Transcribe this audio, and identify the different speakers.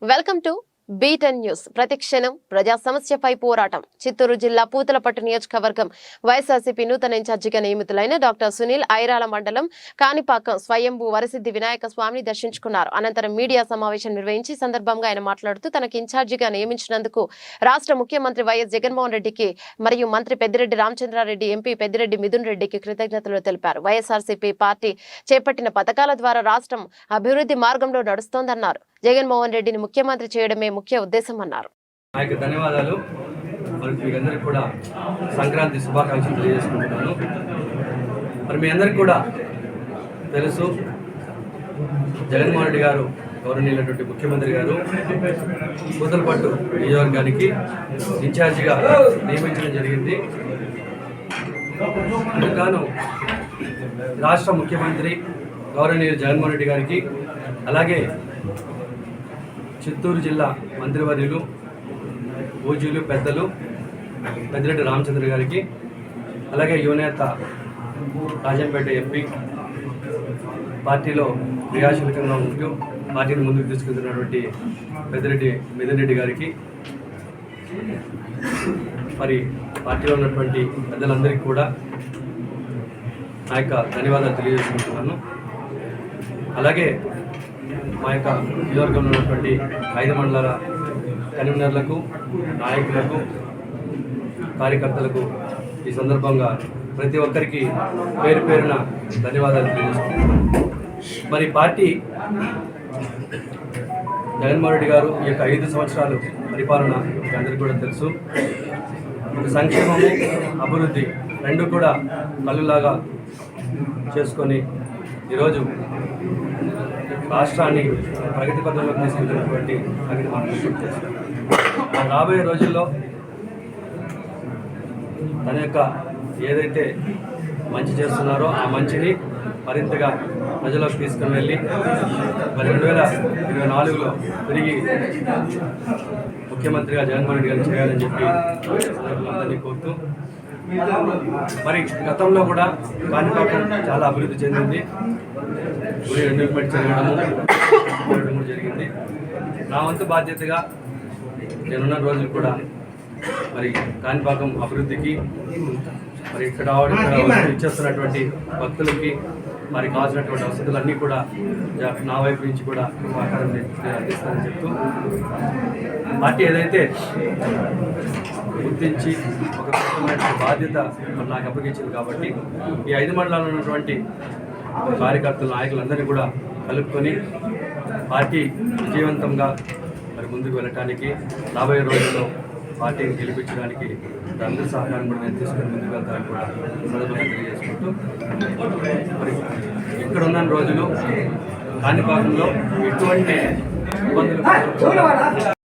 Speaker 1: Welcome to beaten news ప్రతి క్షణం ప్రజా సమస్యపై పోరాటం. చిత్తూరు జిల్లా పూతలపట్టు నియోజకవర్గం వైఎస్ఆర్సీపీ నూతన ఇన్ఛార్జిగా నియమితులైన డాక్టర్ సునీల్ ఐరాల మండలం కాణిపాకం స్వయంభూ వరసిద్ధి వినాయక స్వామిని దర్శించుకున్నారు. అనంతరం మీడియా సమావేశం నిర్వహించి సందర్భంగా ఆయన మాట్లాడుతూ తనకు ఇన్ఛార్జిగా నియమించినందుకు రాష్ట్ర ముఖ్యమంత్రి వైఎస్ జగన్మోహన్ రెడ్డికి మరియు మంత్రి పెద్దిరెడ్డి రామచంద్రారెడ్డి ఎంపీ పెద్దిరెడ్డి మిథున్ రెడ్డికి కృతజ్ఞతలు తెలిపారు. వైఎస్ఆర్సీపీ పార్టీ చేపట్టిన పథకాల ద్వారా రాష్ట్రం అభివృద్ధి మార్గంలో నడుస్తోందన్నారు. జగన్మోహన్ రెడ్డిని ముఖ్యమంత్రి చేయడమే ముఖ్య ఉద్దేశం అన్నారు.
Speaker 2: ధన్యవాదాలు. మరి మీ కూడా సంక్రాంతి శుభాకాంక్షలు తెలియజేసుకుంటున్నాను. మరి మీ అందరికీ కూడా తెలుసు జగన్మోహన్ రెడ్డి గారు గౌరవనీయులైనటువంటి ముఖ్యమంత్రి గారు కూతలపట్టు నియోజకవర్గానికి ఇన్ఛార్జిగా నియమించడం జరిగింది. అందుకు రాష్ట్ర ముఖ్యమంత్రి గౌరవనీయులు జగన్మోహన్ రెడ్డి గారికి అలాగే చిత్తూరు జిల్లా మంత్రివర్యులు పూజీలు పెద్దలు పెద్దిరెడ్డి రామచంద్ర గారికి అలాగే యువనేత రాజంపేట ఎంపీ పార్టీలో క్రియాశీలకంగా ఉంటూ పార్టీని ముందుకు తీసుకెళ్తున్నటువంటి పెద్దిరెడ్డి మిథున్రెడ్డి గారికి మరి పార్టీలో ఉన్నటువంటి పెద్దలందరికీ కూడా నా యొక్క ధన్యవాదాలు తెలియజేసుకుంటున్నాను. అలాగే మా యొక్క నియోజకవర్గంలో ఉన్నటువంటి ఐదు మండలాల కన్వీనర్లకు నాయకులకు కార్యకర్తలకు ఈ సందర్భంగా ప్రతి ఒక్కరికి పేరు పేరున ధన్యవాదాలు తెలియజేస్తున్నాను. మరి పార్టీ జగన్మోహన్ రెడ్డి గారు ఈ యొక్క ఐదు సంవత్సరాలు పరిపాలన మీకు అందరికీ కూడా తెలుసు. ఒక సంక్షేమము అభివృద్ధి రెండు కూడా కళ్ళులాగా చేసుకొని ఈరోజు రాష్ట్రాన్ని ప్రగతి పథంలోకి తీసుకెళ్తున్నటువంటి ప్రగతి మనం రాబోయే రోజుల్లో తన యొక్క ఏదైతే మంచి చేస్తున్నారో ఆ మంచిని మరింతగా ప్రజలకు తీసుకుని వెళ్ళి మరి రెండు వేల ఇరవై నాలుగులో తిరిగి ముఖ్యమంత్రిగా జగన్మోహన్ రెడ్డి గారు చేయాలని చెప్పి అందరినీ కోరుతూ మరి గతంలో కూడా కాణిపాకం చాలా అభివృద్ధి చెందింది. గుడి డెవలప్మెంట్ జరగడము జరగడం కూడా జరిగింది. నా వంతు బాధ్యతగా నేనున్న రోజులు కూడా మరి కాణిపాకం అభివృద్ధికి మరి ఇక్కడ ఇచ్చేస్తున్నటువంటి భక్తులకి మరి కావాల్సినటువంటి వసతులన్నీ కూడా నా వైపు నుంచి కూడా సహకారం నేను అందిస్తానని చెప్తూ పార్టీ ఏదైతే గుర్తించి ఒక బాధ్యత నాకు అప్పగించింది కాబట్టి ఈ ఐదు మండలాల్లో ఉన్నటువంటి కార్యకర్తలు నాయకులందరినీ కూడా కలుపుకొని పార్టీ విజయవంతంగా మరి ముందుకు వెళ్ళటానికి రాబోయే రోజుల్లో పార్టీని గెలిపించడానికి అందరి సహకారం కూడా నేను తీసుకుని ముందుకు వెళ్తానని కూడా సందర్భంగా తెలియజేసుకుంటూ మరి ఇక్కడ ఉన్న రోజులు కాణిపాకంలో ఎటువంటి ఇబ్బందులు